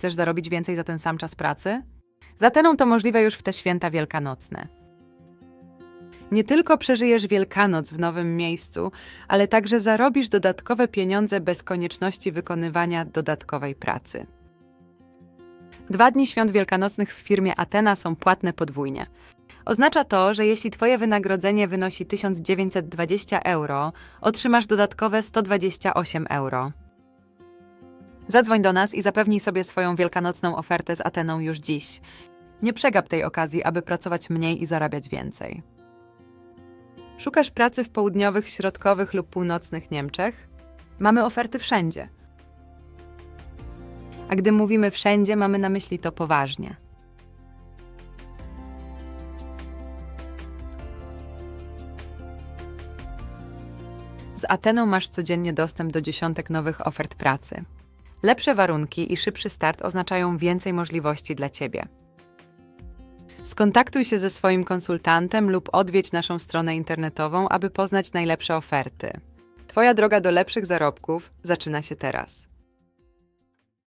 Chcesz zarobić więcej za ten sam czas pracy? Z Ateną to możliwe już w te święta wielkanocne. Nie tylko przeżyjesz Wielkanoc w nowym miejscu, ale także zarobisz dodatkowe pieniądze bez konieczności wykonywania dodatkowej pracy. Dwa dni świąt wielkanocnych w firmie Atena są płatne podwójnie. Oznacza to, że jeśli Twoje wynagrodzenie wynosi 1920 euro, otrzymasz dodatkowe 128 euro. Zadzwoń do nas i zapewnij sobie swoją wielkanocną ofertę z Ateną już dziś. Nie przegap tej okazji, aby pracować mniej i zarabiać więcej. Szukasz pracy w południowych, środkowych lub północnych Niemczech? Mamy oferty wszędzie. A gdy mówimy wszędzie, mamy na myśli to poważnie. Z Ateną masz codziennie dostęp do dziesiątek nowych ofert pracy. Lepsze warunki i szybszy start oznaczają więcej możliwości dla Ciebie. Skontaktuj się ze swoim konsultantem lub odwiedź naszą stronę internetową, aby poznać najlepsze oferty. Twoja droga do lepszych zarobków zaczyna się teraz.